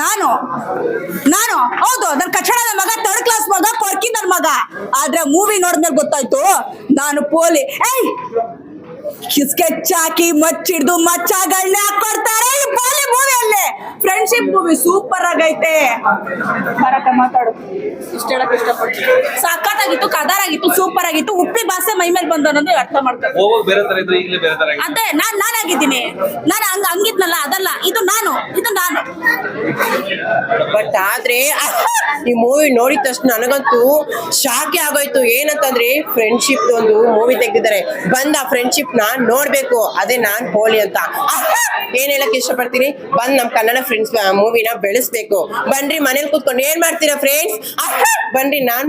ನಾನು ನಾನು, ಹೌದು ನನ್ನ ಕಚಡದ ಮಗ ಥರ್ಡ್ ಕ್ಲಾಸ್ ಮಗ ಕೊರ್ಕಿ ನನ್ನ ಮಗ. ಆದ್ರೆ ಮೂವಿ ನೋಡಿದ್ಮೇಲೆ ಗೊತ್ತಾಯ್ತು, ನಾನು ಪೋಲಿ ಏಯ್! ಸ್ಕೆಚ್ ಹಾಕಿ ಮಚ್ಚಿಡ್ದು ಮಚ್ಚಗಳನ್ನ ಹಾಕೊಡ್ತಾರೆ ಫ್ರೆಂಡ್ಶಿಪ್ ಮೂವಿ ಸೂಪರ್ ಆಗೈತೆ. ಬರಕ ಮಾತಾಡು. ಇಷ್ಟ ಹೇಳಕ್ ಇಷ್ಟಪಡ್ತೀನಿ. ಸಖತ್ತಾಗಿತ್ತು ಕದಾರಾಗಿತ್ತು ಸೂಪರ್ ಆಗಿತ್ತು. ಉಪ್ಪಿ ಭಾಷೆ ಮೈ ಮೇಲೆ ಬಂದು ಅನ್ನೋದು ಅರ್ಥ ಮಾಡ್ತಾರೆ ಬೇರೆ ತರ ಇದ್ರು ಈಗಲೇ ಬೇರೆ ತರ ಆಗಿದೆ. ಅದೇ ನಾನ್ ನಾನಾಗಿದ್ದೀನಿ ನಾನು ಹಂಗ ಹಂಗಿದ್ನಲ್ಲ ಅದಲ್ಲ. ಇದು ನಾನು ಇದು ನಾನು. ಬಟ್ ಆದ್ರೆ ಈ ಮೂವಿ ನೋಡಿದ ತಕ್ಷಣ ನನಗಂತೂ ಶಾಕೆ ಆಗೋಯ್ತು. ಏನಂತಂದ್ರೆ ಫ್ರೆಂಡ್ಶಿಪ್ ಒಂದು ಮೂವಿ ತೆಗ್ದಿದ್ದಾರೆ. ಬಂದ ಫ್ರೆಂಡ್ಶಿಪ್ ನಾನ್ ನೋಡ್ಬೇಕು. ಅದೇ ನಾನ್ ಹೋಲಿ ಅಂತ. ಏನ್ ಹೇಳಕ್ ಇಷ್ಟಪಡ್ತೀನಿ? ಬಂದ್ ನಮ್ ಕನ್ನಡ ಫ್ರೆಂಡ್ಸ್ ಮೂವಿನ ಬೆಳೆಸ್ಬೇಕು. ಬನ್ರಿ ಮನೇಲಿ ಕೂತ್ಕೊಂಡು ಏನ್ ಮಾಡ್ತೀರಾ ಫ್ರೆಂಡ್ಸ್ ಬನ್ರಿ ನಾನ್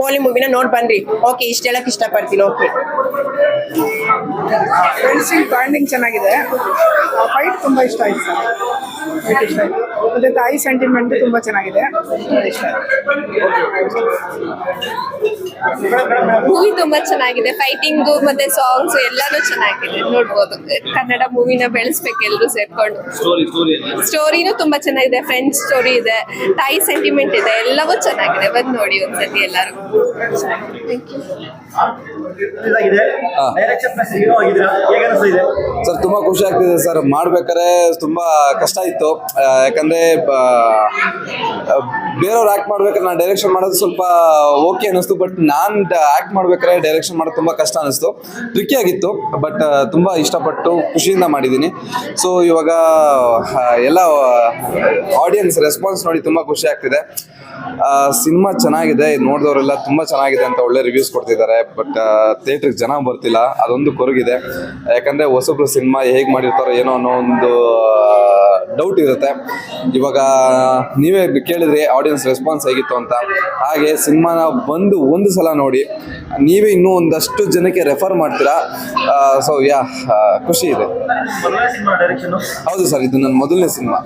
ಪೋಲಿ ಮೂವಿನ ನೋಡ್ ಬನ್ರಿ. ಓಕೆ ಇಷ್ಟ ಹೇಳಕ್ ಇಷ್ಟಪಡ್ತೀನಿ ಓಕೆ ಬಾಂಡಿಂಗ್ ಚೆನ್ನಾಗಿದೆ. ಫೈಟ್ ತುಂಬಾ ಇಷ್ಟ ಆಯ್ತು ಸರ್. ಫೈಟ್ ಇಷ್ಟ ಆಯ್ತು ಮತ್ತೆ ತಾಯಿ ಸೆಂಟಿಮೆಂಟ್ ತುಂಬಾ ಚೆನ್ನಾಗಿದೆ. ಇಷ್ಟ ಮೂವಿ ತುಂಬಾ ಚೆನ್ನಾಗಿದೆ. ಫೈಟಿಂಗ್ ಮತ್ತೆ ಸಾಂಗ್ಸ್ ಎಲ್ಲಾನು ಚೆನ್ನಾಗಿದೆ. ನೋಡ್ಬೋದು. ಕನ್ನಡ ಮೂವಿನ ಬೆಳೆಸ್ಬೇಕು ಎಲ್ರು ಸೇರ್ಕೊಂಡು. ಸ್ಟೋರಿ ಸ್ಟೋರಿ ಸ್ಟೋರಿನೂ ತುಂಬಾ ಚೆನ್ನಾಗಿದೆ. ಫ್ರೆಂಡ್ಸ್ ಸ್ಟೋರಿ ಇದೆ. ತಾಯಿ ಸೆಂಟಿಮೆಂಟ್ ಇದೆ. ಎಲ್ಲವೂ ಚೆನ್ನಾಗಿದೆ. ಬಂದ್ ನೋಡಿ ಒಂದ್ಸತಿ ಎಲ್ಲರೂ ಥ್ಯಾಂಕ್ ಡೈರೆಕ್ಷನ್ ಸರ್ ತುಂಬಾ ಖುಷಿ ಆಗ್ತಿದೆ ಸರ್. ಮಾಡ್ಬೇಕಾದ್ರೆ ತುಂಬಾ ಕಷ್ಟ ಇತ್ತು. ಯಾಕಂದ್ರೆ ಬೇರೆಯವ್ರು ಆಕ್ಟ್ ಮಾಡ್ಬೇಕಾದ್ರೆ ನಾನು ಡೈರೆಕ್ಷನ್ ಮಾಡೋದು ಸ್ವಲ್ಪ ಓಕೆ ಅನಿಸ್ತು ಬಟ್ ನಾನು ಆಕ್ಟ್ ಮಾಡ್ಬೇಕಾದ್ರೆ ಡೈರೆಕ್ಷನ್ ಮಾಡೋದು ತುಂಬಾ ಕಷ್ಟ ಅನಿಸ್ತು ಟ್ರಿಕ್ಕಿ ಆಗಿತ್ತು ಬಟ್ ತುಂಬಾ ಇಷ್ಟಪಟ್ಟು ಖುಷಿಯಿಂದ ಮಾಡಿದ್ದೀನಿ. ಸೊ ಇವಾಗ ಎಲ್ಲ ಆಡಿಯನ್ಸ್ ರೆಸ್ಪಾನ್ಸ್ ನೋಡಿ ತುಂಬಾ ಖುಷಿ ಆಗ್ತಿದೆ. ಸಿನಿಮಾ ಚೆನ್ನಾಗಿದೆ ನೋಡಿದವರೆಲ್ಲ ತುಂಬ ಚೆನ್ನಾಗಿದೆ ಅಂತ ಒಳ್ಳೆ ರಿವ್ಯೂಸ್ ಕೊಡ್ತಿದ್ದಾರೆ ಬಟ್ ಥಿಯೇಟ್ರಿಗೆ ಜನ ಬರ್ತಿಲ್ಲ ಅದೊಂದು ಕೊರಗಿದೆ. ಯಾಕಂದರೆ ಹೊಸಬ್ರು ಸಿನಿಮಾ ಹೇಗೆ ಮಾಡಿರ್ತಾರೋ ಏನೋ ಅನ್ನೋ ಒಂದು ಡೌಟ್ ಇರುತ್ತೆ. ಇವಾಗ ನೀವೇ ಕೇಳಿದ್ರಿ ಆಡಿಯನ್ಸ್ ರೆಸ್ಪಾನ್ಸ್ ಹೇಗಿತ್ತು ಅಂತ. ಹಾಗೆ ಸಿನಿಮಾನ ಬಂದು ಒಂದು ಸಲ ನೋಡಿ ನೀವೇ ಇನ್ನೂ ಒಂದಷ್ಟು ಜನಕ್ಕೆ ರೆಫರ್ ಮಾಡ್ತೀರಾ? ಸೊ ಯಾ ಖುಷಿ ಇದೆ. ಹೌದು ಸರ್ ಇದು ನನ್ನ ಮೊದಲನೇ ಸಿನಿಮಾ.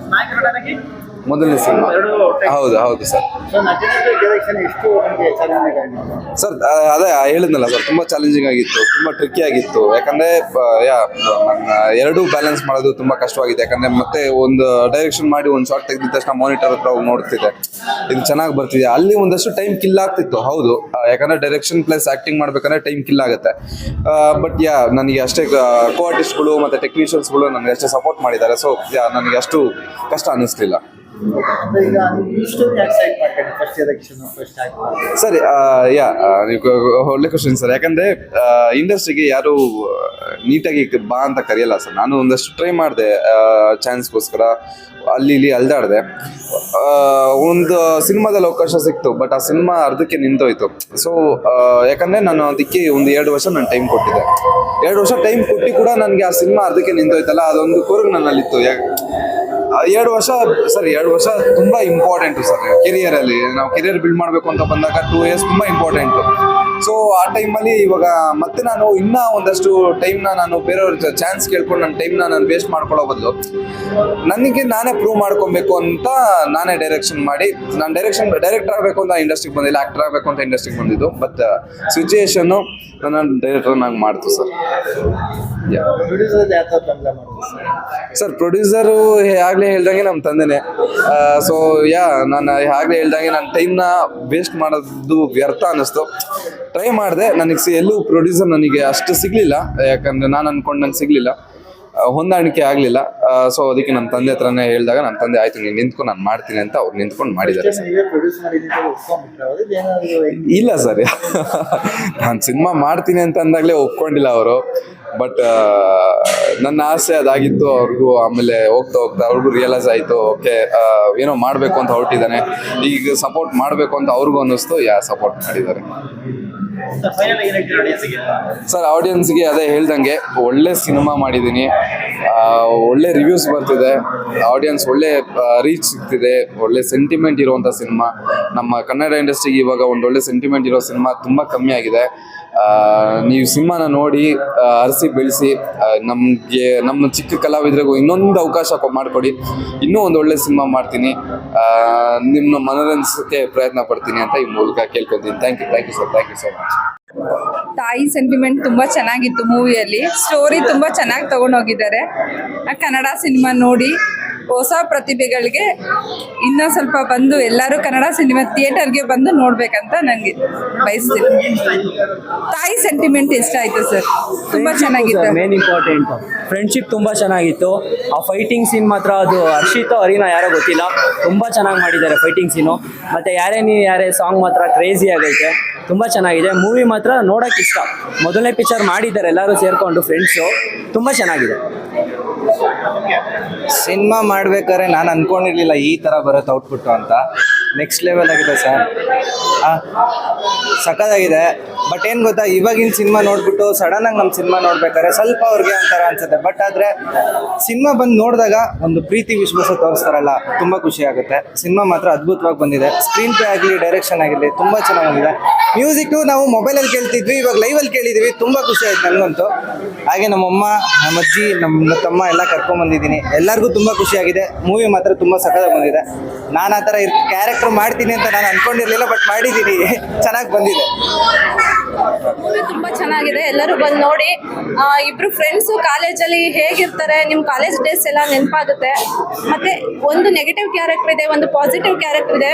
ಮೊದಲನೇ ಸಿನಿಮಾ. ಹೌದು ಹೌದು ಸರ್. ಸರ್ ಅದೇ ಹೇಳಿದ್ನಲ್ಲ ಸರ್ ತುಂಬಾ ಚಾಲೆಂಜಿಂಗ್ ಆಗಿತ್ತು ತುಂಬಾ ಟ್ರಿಕಿ ಆಗಿತ್ತು. ಯಾಕಂದ್ರೆ ಎರಡೂ ಬ್ಯಾಲೆನ್ಸ್ ಮಾಡೋದು ತುಂಬಾ ಕಷ್ಟವಾಗಿದೆ. ಯಾಕಂದ್ರೆ ಮತ್ತೆ ಒಂದು ಡೈರೆಕ್ಷನ್ ಮಾಡಿ ಒಂದು ಶಾರ್ಟ್ ತೆಗೆದ ತಕ್ಷಣ ಮಾನಿಟರ್ ಹತ್ರ ಹೋಗಿ ನೋಡ್ತಿದ್ದೆ. ಇದು ಚೆನ್ನಾಗಿ ಬರ್ತಿದೆ. ಅಲ್ಲಿ ಒಂದಷ್ಟು ಟೈಮ್ ಕಿಲ್ ಆಗ್ತಿತ್ತು ಹೌದು. ಯಾಕಂದ್ರೆ ಡೈರೆಕ್ಷನ್ ಪ್ಲಸ್ ಆಕ್ಟಿಂಗ್ ಮಾಡ್ಬೇಕಂದ್ರೆ ಟೈಮ್ ಕಿಲ್ ಆಗುತ್ತೆ. ಬಟ್ ಯಾ ನನಗೆ ಅಷ್ಟೇ ಕೋ ಆರ್ಟಿಸ್ಟ್ಗಳು ಮತ್ತೆ ಟೆಕ್ನಿಷಿಯನ್ಸ್ಗಳು ನನಗೆ ಅಷ್ಟೇ ಸಪೋರ್ಟ್ ಮಾಡಿದ್ದಾರೆ. ಸೊ ಯಾ ನನಗೆ ಅಷ್ಟು ಕಷ್ಟ ಅನ್ನಿಸ್ಲಿಲ್ಲ. ಈಗ ಸರ್ ಯಾ ನೀವು ಒಳ್ಳೆ ಕ್ವಶನ್ ಸರ್ ಯಾಕಂದ್ರೆ ಇಂಡಸ್ಟ್ರಿಗೆ ಯಾರು ನೀಟಾಗಿ ಬಾ ಅಂತ ಕರೆಯಲ್ಲ ಸರ್ ನಾನು ಒಂದಷ್ಟು ಟ್ರೈ ಮಾಡಿದೆ ಚಾನ್ಸ್ಗೋಸ್ಕರ ಅಲ್ಲಿ ಇಲ್ಲಿ ಅಲ್ದಾಡಿದೆ. ಒಂದು ಸಿನಿಮಾದಲ್ಲಿ ಅವಕಾಶ ಸಿಕ್ತು ಬಟ್ ಆ ಸಿನಿಮಾ ಅರ್ಧಕ್ಕೆ ನಿಂತೋಯ್ತು. ಸೊ ಯಾಕಂದ್ರೆ ನಾನು ಅದಕ್ಕೆ ಒಂದು ಎರಡು ವರ್ಷ ನಾನು ಟೈಮ್ ಕೊಟ್ಟಿದ್ದೆ. ಎರಡು ವರ್ಷ ಟೈಮ್ ಕೊಟ್ಟು ಕೂಡ ನನಗೆ ಆ ಸಿನಿಮಾ ಅರ್ಧಕ್ಕೆ ನಿಂತೋಯ್ತಲ್ಲ, ಅದೊಂದು ಕೊರಗು ನನ್ನಲ್ಲಿತ್ತು. ಎರಡು ವರ್ಷ, ಸರ್, ಎರಡು ವರ್ಷ ತುಂಬಾ ಇಂಪಾರ್ಟೆಂಟು ಸರ್ ಕೆರಿಯರ್ ಅಲ್ಲಿ. ನಾವು ಕೆರಿಯರ್ ಬಿಲ್ಡ್ ಮಾಡಬೇಕು ಅಂತ ಬಂದಾಗ ಟೂ ಇಯರ್ಸ್ ತುಂಬಾ ಇಂಪಾರ್ಟೆಂಟು ಆ ಟೈಮಲ್ಲಿ ಇವಾಗ ಮತ್ತೆ ನಾನು ಇನ್ನೂ ಒಂದಷ್ಟು ಟೈಮ್ನ ನಾನು ಬೇರೆಯವ್ರ ಚಾನ್ಸ್ ಕೇಳ್ಕೊಂಡು ನನ್ನ ಟೈಮ್ನ ನಾನು ವೇಸ್ಟ್ ಮಾಡ್ಕೊಳ್ಳೋ ಬದಲು ನನಗೆ ನಾನೇ ಪ್ರೂವ್ ಮಾಡ್ಕೊಬೇಕು ಅಂತ ನಾನೇ ಡೈರೆಕ್ಷನ್ ಮಾಡಿ, ನಾನು ಡೈರೆಕ್ಷನ್ ಡೈರೆಕ್ಟರ್ ಆಗಬೇಕು ಅಂತ ಇಂಡಸ್ಟ್ರಿಗೆ ಬಂದಿಲ್ಲ ಆ್ಯಕ್ಟರ್ ಆಗಬೇಕು ಅಂತ ಇಂಡಸ್ಟ್ರಿಗೆ ಬಂದಿದ್ದು. ಬಟ್ ಸಿಚುಯೇಷನ್ನು ನನ್ನ ಡೈರೆಕ್ಟರ್ ನಂಗೆ ಮಾಡ್ತು ಸರ್ ಸರ್ ಪ್ರೊಡ್ಯೂಸರು ಆಗ್ಲೇ ಹೇಳ್ದಂಗೆ ನಮ್ಮ ತಂದೆನೆ. ಸೊ ಯಾ ನಾನು ಆಗ್ಲೇ ಹೇಳ್ದಂಗೆ ನನ್ನ ಟೈಮ್ನ ವೇಸ್ಟ್ ಮಾಡೋದು ವ್ಯರ್ಥ ಅನ್ನಿಸ್ತು. ಟ್ರೈ ಮಾಡಿದೆ. ನನಗೆ ಸಿ ಎಲ್ಲೂ ಪ್ರೊಡ್ಯೂಸರ್ ನನಗೆ ಅಷ್ಟು ಸಿಗಲಿಲ್ಲ. ಯಾಕಂದರೆ ನಾನು ಅನ್ಕೊಂಡಂಗೆ ಸಿಗಲಿಲ್ಲ. ಹೊಂದಾಣಿಕೆ ಆಗಲಿಲ್ಲ. ಸೊ ಅದಕ್ಕೆ ನನ್ನ ತಂದೆ ಹತ್ರನೇ ಹೇಳಿದಾಗ ನನ್ನ ತಂದೆ ಆಯ್ತು ನೀನು ನಿಂತ್ಕೊಂಡು ನಾನು ಮಾಡ್ತೀನಿ ಅಂತ ಅವ್ರು ನಿಂತ್ಕೊಂಡು ಮಾಡಿದ್ದಾರೆ. ಇಲ್ಲ ಸರ್. ನಾನು ಸಿನಿಮಾ ಮಾಡ್ತೀನಿ ಅಂತ ಅಂದಾಗಲೇ ಒಪ್ಕೊಂಡಿಲ್ಲ ಅವರು. ಬಟ್ ನನ್ನ ಆಸೆ ಅದಾಗಿತ್ತು ಅವ್ರಿಗೂ. ಆಮೇಲೆ ಹೋಗ್ತಾ ಹೋಗ್ತಾ ಅವ್ರಿಗೂ ರಿಯಲೈಸ್ ಆಯಿತು ಓಕೆ ಏನೋ ಮಾಡಬೇಕು ಅಂತ ಹೊರಟಿದ್ದಾನೆ. ಈಗ ಸಪೋರ್ಟ್ ಮಾಡಬೇಕು ಅಂತ ಅವ್ರಿಗೂ ಅನ್ನಿಸ್ತು. ಯಾ ಸಪೋರ್ಟ್ ಮಾಡಿದ್ದಾರೆ. ಸರ್ ಆಡಿಯನ್ಸ್ಗೆ ಅದೇ ಹೇಳ್ದಂಗೆ ಒಳ್ಳೆ ಸಿನಿಮಾ ಮಾಡಿದ್ದೀನಿ. ಒಳ್ಳೆ ರಿವ್ಯೂಸ್ ಬರ್ತಿದೆ. ಆಡಿಯನ್ಸ್ ಒಳ್ಳೆ ರೀಚ್ ಸಿಗ್ತಿದೆ. ಒಳ್ಳೆ ಸೆಂಟಿಮೆಂಟ್ ಇರುವಂಥ ಸಿನಿಮಾ ನಮ್ಮ ಕನ್ನಡ ಇಂಡಸ್ಟ್ರಿಗೆ ಇವಾಗ ಒಂದು ಒಳ್ಳೆ ಸೆಂಟಿಮೆಂಟ್ ಇರೋ ಸಿನಿಮಾ ತುಂಬ ಕಮ್ಮಿ ಆಗಿದೆ. ನೀವು ಸಿನಿಮಾನ ನೋಡಿ ಅರಸಿ ಬೆಳೆಸಿ ನಮಗೆ, ನಮ್ಮ ಚಿಕ್ಕ ಕಲಾವಿದರಿಗೂ ಇನ್ನೊಂದು ಅವಕಾಶ ಮಾಡಿಕೊಡಿ. ಇನ್ನೂ ಒಂದು ಒಳ್ಳೆ ಸಿನಿಮಾ ಮಾಡ್ತೀನಿ. ನಿಮ್ಮ ಮನೋರಂಜಿಸೋಕ್ಕೆ ಪ್ರಯತ್ನ ಪಡ್ತೀನಿ ಅಂತ ಈ ಮೂಲಕ ಕೇಳ್ಕೊತೀನಿ. Thank you thank you sir thank you so much ತಾಯಿ ಸೆಂಟಿಮೆಂಟ್ ತುಂಬಾ ಚೆನ್ನಾಗಿತ್ತು ಮೂವಿಯಲ್ಲಿ ಸ್ಟೋರಿ ತುಂಬಾ ಚೆನ್ನಾಗಿ ತಗೊಂಡೋಗಿದ್ದಾರೆ. ಕನ್ನಡ ಸಿನಿಮಾ ನೋಡಿ ಹೊಸ ಪ್ರತಿಭೆಗಳಿಗೆ ಇನ್ನೂ ಸ್ವಲ್ಪ ಬಂದು ಎಲ್ಲರೂ ಕನ್ನಡ ಸಿನಿಮಾ ಥಿಯೇಟರ್ಗೆ ಬಂದು ನೋಡ್ಬೇಕಂತ ನನಗೆ ಬಯಸ್ತೀನಿ. ತಾಯಿ ಸೆಂಟಿಮೆಂಟ್ ಇಷ್ಟ ಆಯ್ತು ಸರ್. ತುಂಬಾ ಚೆನ್ನಾಗಿತ್ತು. ಮೇನ್ ಇಂಪಾರ್ಟೆಂಟ್ ಫ್ರೆಂಡ್ಶಿಪ್ ತುಂಬಾ ಚೆನ್ನಾಗಿತ್ತು. ಆ ಫೈಟಿಂಗ್ ಸೀನ್ ಮಾತ್ರ ಅದು ಹರ್ಷಿತೋ ಅರಿನಾ ಯಾರೋ ಗೊತ್ತಿಲ್ಲ. ತುಂಬಾ ಚೆನ್ನಾಗಿ ಮಾಡಿದ್ದಾರೆ ಫೈಟಿಂಗ್ ಸೀನು ಮತ್ತೆ ಯಾರೇ ನೀ ಯಾರೇ ಸಾಂಗ್ ಮಾತ್ರ ಕ್ರೇಜಿ ಆಗೈತೆ. ತುಂಬಾ ಚೆನ್ನಾಗಿದೆ. ಮೂವಿ ಮಾತ್ರ ನೋಡಕ್ ಇಷ್ಟ. ಮೊದಲನೇ ಪಿಕ್ಚರ್ ಮಾಡಿದ್ದಾರೆ ಎಲ್ಲರೂ ಸೇರ್ಕೊಂಡು ಫ್ರೆಂಡ್ಸು ತುಂಬಾ ಚೆನ್ನಾಗಿದೆ. ಸಿನಿಮಾ ಮಾಡ್ಬೇಕಾದ್ರೆ ನಾನು ಅನ್ಕೊಂಡಿರ್ಲಿಲ್ಲ ಈ ತರ ಬರುತ್ತೆ ಔಟ್ಪುಟ್ ಅಂತ. ನೆಕ್ಸ್ಟ್ ಲೆವೆಲ್ ಆಗಿದೆ ಸರ್ ಸಖತ್ತಾಗಿದೆ. ಬಟ್ ಏನು ಗೊತ್ತಾ, ಇವಾಗಿನ ಸಿನಿಮಾ ನೋಡ್ಬಿಟ್ಟು ಸಡನ್ ಆಗಿ ನಮ್ಮ ಸಿನಿಮಾ ನೋಡ್ಬೇಕಾದ್ರೆ ಸ್ವಲ್ಪ ಅವ್ರಿಗೆ ಒಂಥರ ಅನ್ಸುತ್ತೆ. ಬಟ್ ಆದ್ರೆ ಸಿನಿಮಾ ಬಂದು ನೋಡಿದಾಗ ಒಂದು ಪ್ರೀತಿ ವಿಶ್ವಾಸ ತೋರಿಸ್ತಾರಲ್ಲ, ತುಂಬಾ ಖುಷಿ ಆಗುತ್ತೆ. ಸಿನಿಮಾ ಮಾತ್ರ ಅದ್ಭುತವಾಗಿ ಬಂದಿದೆ. ಸ್ಕ್ರೀನ್ ಪ್ಲೇ ಆಗಲಿ ಡೈರೆಕ್ಷನ್ ಆಗಿರಲಿ ತುಂಬಾ ಚೆನ್ನಾಗಿ ಬಂದಿದೆ ಮ್ಯೂಸಿಕ್ ನಾವು ಮೊಬೈಲಲ್ಲಿ ಕೇಳ್ತಿದ್ವಿ, ಇವಾಗ ಲೈವಲ್ಲಿ ಕೇಳಿದೀವಿ, ತುಂಬಾ ಖುಷಿ ಆಯ್ತು ನನಗಂತೂ. ಹಾಗೆ ನಮ್ಮಮ್ಮ ನಮ್ಮ ಅಜ್ಜಿ ನಮ್ಮ ತಮ್ಮ ಎಲ್ಲ ಕರ್ಕೊಂಡ್ ಬಂದಿದ್ದೀನಿ. ಎಲ್ಲರಿಗೂ ತುಂಬಾ ಖುಷಿ ಆಗಿದೆ. ಮೂವಿ ಮಾತ್ರ ತುಂಬಾ ಸಖತ್ತಾಗಿ ಬಂದಿದೆ. ನಾನು ಆ ಥರ ಕ್ಯಾರೆಕ್ಟರ್ ಮಾಡ್ತೀನಿ ಅಂತ ನಾನು ಅನ್ಕೊಂಡಿರ್ಲಿಲ್ಲ ಬಟ್ ಮಾಡಿದ್ದೀನಿ ಚೆನ್ನಾಗಿ ಬಂದಿದೆ. ಮೂವಿ ತುಂಬಾ ಚೆನ್ನಾಗಿದೆ. ಎಲ್ಲರೂ ಬಂದು ನೋಡಿ. ಇಬ್ರು ಫ್ರೆಂಡ್ಸು ಕಾಲೇಜಲ್ಲಿ ಹೇಗಿರ್ತಾರೆ ನಿಮ್ಮ ಕಾಲೇಜ್ ಡೇಸ್ ಎಲ್ಲ ನೆನಪಾಗುತ್ತೆ. ಮತ್ತೆ ಒಂದು ನೆಗೆಟಿವ್ ಕ್ಯಾರೆಕ್ಟರ್ ಇದೆ, ಒಂದು ಪಾಸಿಟಿವ್ ಕ್ಯಾರೆಕ್ಟರ್ ಇದೆ.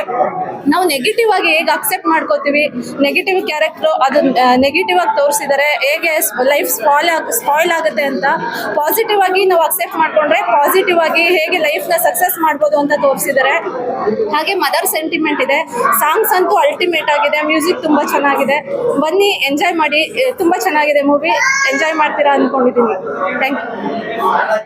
ನಾವು ನೆಗೆಟಿವ್ ಆಗಿ ಹೇಗೆ ಅಕ್ಸೆಪ್ಟ್ ಮಾಡ್ಕೋತೀವಿ? ನೆಗೆಟಿವ್ ಕ್ಯಾರೆಕ್ಟ್ರು ಅದು ನೆಗೆಟಿವ್ ಆಗಿ ತೋರಿಸಿದ್ದಾರೆ ಹೇಗೆ ಲೈಫ್ ಸ್ಪಾಯ್ಲ್ ಆಗ ಸ್ಪಾಯ್ಲ್ ಆಗುತ್ತೆ ಅಂತ ಪಾಸಿಟಿವ್ ಆಗಿ ನಾವು ಅಕ್ಸೆಪ್ಟ್ ಮಾಡ್ಕೊಂಡ್ರೆ ಪಾಸಿಟಿವ್ ಆಗಿ ಹೇಗೆ ಲೈಫ್ನ ಸಕ್ಸಸ್ ಮಾಡ್ಬೋದು ಅಂತ ತೋರಿಸಿದ್ದಾರೆ ಹಾಗೆ ಮದರ್ ಸೆಂಟಿಮೆಂಟ್ ಇದೆ. ಸಾಂಗ್ಸ್ ಅಂತೂ ಅಲ್ಟಿಮೇಟ್ ಆಗಿದೆ ಮ್ಯೂಸಿಕ್ ತುಂಬ ಚೆನ್ನಾಗಿದೆ. ಬನ್ನಿ ಎಂಜಾಯ್ ಮಾಡಿ ತುಂಬಾ ಚೆನ್ನಾಗಿದೆ ಮೂವಿ ಎಂಜಾಯ್ ಮಾಡ್ತೀರಾ ಅಂದ್ಕೊಂಡಿದ್ದೀನಿ. Thank you